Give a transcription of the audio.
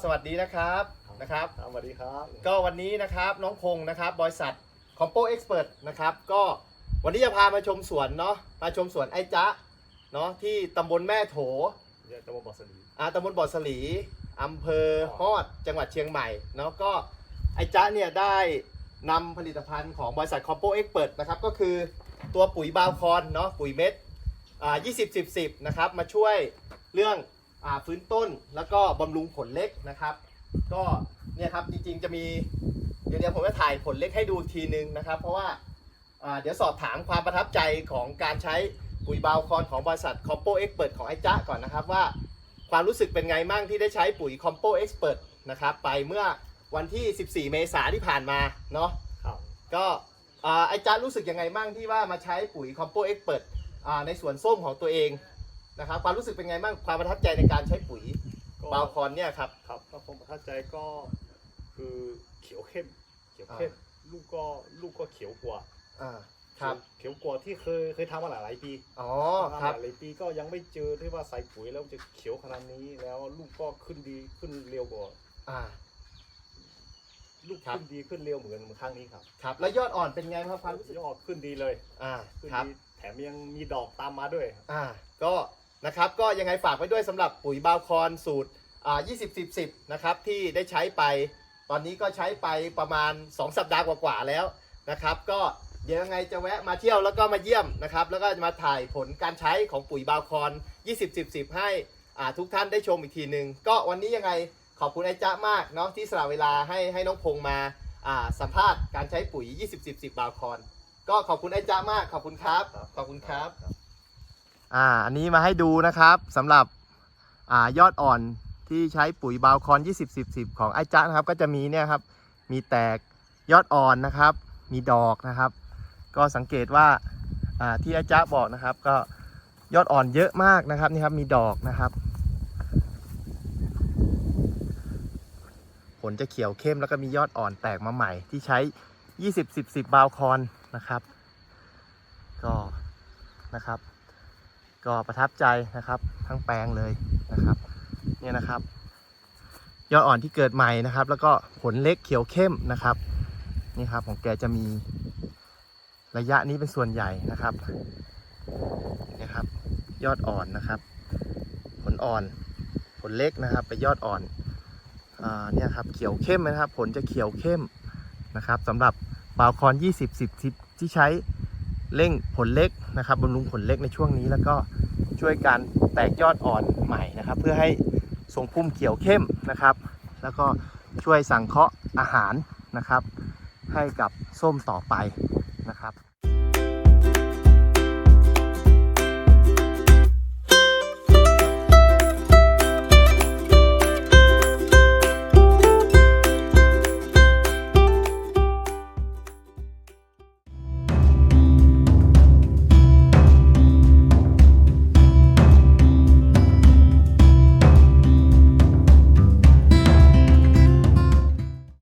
ก็สวัสดีนะครับนะครับครับ สวัสดีครับ ก็วันนี้นะครับน้องพงศ์นะครับบริษัท Compo Expert นะครับก็วันนี้จะพามาชมสวนเนาะมาชมสวนไอ้จ๊ะเนาะที่ตำบลแม่โถเรียกตะวันบอกสลีอาตำบลบ่อสลีอำเภอฮอดจังหวัดเชียงใหม่เนาะก็ไอ้จ๊ะเนี่ยได้นำผลิตภัณฑ์ของบริษัท Compo Expert นะครับก็คือตัวปุ๋ยบาวคอนเนาะปุ๋ยเม็ดอ่า20 10 10นะครับมาช่วยเรื่องอ่า ฟื้นต้นแล้วก็บำรุงผลเล็กนะครับ ก็เนี่ยครับจริงๆจะมีเดี๋ยวเดี๋ยวผมจะถ่ายผลเล็กให้ดูอีกทีนึงนะครับ เพราะว่าอ่าเดี๋ยวสอบถามความประทับใจของการใช้ปุ๋ยบาวคอนของบริษัท Compo Expert ของไอ้จ๊ะก่อนนะครับว่าความรู้สึกเป็นไงมั่งที่ได้ใช้ปุ๋ย Compo Expert นะครับไปเมื่อวันที่ 14 เมษายนที่ผ่านมาเนาะครับก็อ่าไอ้จ๊ะรู้สึกยังไงมั่งที่ว่ามาใช้ปุ๋ย Compo Expert อ่าในสวนส้มของตัวเอง นะครับความรู้สึกเป็นไงมั่งความประทับใจในการใช้ปุ๋ยก็บาวคอนเนี่ยครับ ครับถ้าผมประทับใจก็คือเขียวเข้มเขียวเข้มลูกก็ลูกก็เขียวกว่าอ่าครับเขียวกว่าที่เคยเคยทำมาหลายหลายๆปีอ๋อทำครับมาหลายปีก็ยังไม่เจอที่ว่าใส่ปุ๋ยแล้วจะเขียวขนาดนี้แล้วลูกก็ขึ้นดีขึ้นเร็วกว่าอ่า ลูกครับ ขึ้นดีขึ้นเร็วเหมือนเหมือนครั้งนี้ครับครับ แล้วยอดอ่อนเป็นไงครับความรู้สึกยอดขึ้นดีเลยอ่าขึ้นครับ ดีแถมยังมีดอกตามมาด้วย อ่าก็ นะครับก็ยังไงฝากไว้ด้วยสำหรับปุ๋ยบาวคอนสูตรอ่า20 10 10นะครับที่ได้ใช้ไป ตอนนี้ก็ใช้ไปประมาณ 2 สัปดาห์กว่าๆแล้วนะครับก็เดี๋ยวยังไงจะแวะมาเที่ยวแล้วก็มาเยี่ยมนะครับแล้วก็จะมาถ่ายผลการใช้ของปุ๋ยบาวคอน 20 10 10 ให้อ่าทุกท่านได้ชมอีกทีหนึ่งก็วันนี้ยังไงขอบคุณไอ้จ๊ะมากเนาะที่สละเวลาให้ให้น้องพงษ์มาอ่าสัมภาษณ์การใช้ปุ๋ย 20 10 10 บาวคอน ก็ขอบคุณไอ้จ๊ะมากขอบคุณครับ ขอบคุณครับ อ่าอันนี้มาให้ดูนะครับสำหรับอ่ายอดอ่อนที่ใช้ปุ๋ยบาวคอน 20 10 10 ของไอ้จ๊ะนะครับ ก็จะมีเนี่ยครับมีแตกยอดอ่อนนะครับ มีดอกนะครับ ก็สังเกตว่าอ่าที่ไอ้จ๊ะบอกนะครับ ก็ยอดอ่อนเยอะมากนะครับนี่ครับมีดอกนะครับ ผลจะเขียวเข้มแล้วก็มียอดอ่อนแตกมาใหม่ที่ใช้ 20 10 10 บาวคอนนะครับ ก็นะครับ ก็ประทับใจนะครับทั้งแปลงเลยนะครับเนี่ยนะครับยอดอ่อนที่เกิดใหม่นะครับ แล้วก็ผลเล็กเขียวเข้มนะครับนี่ครับของแกจะมีระยะนี้เป็นส่วนใหญ่นะครับนี่ครับ ยอดอ่อนนะครับ ผลอ่อน ผลเล็กนะครับไปยอดอ่อนเนี่ยครับเขียวเข้มนะครับ ผลจะเขียวเข้มนะครับสำหรับบาวคอน 20 10ที่ใช้ เร่งผลเล็กนะครับบำรุงผลเล็กในช่วงนี้ แล้วก็ช่วยการแตกยอดอ่อนใหม่นะครับ เพื่อให้ทรงพุ่มเขียวเข้มนะครับ แล้วก็ช่วยสังเคราะห์อาหารนะครับ ให้กับส้มต่อไปนะครับ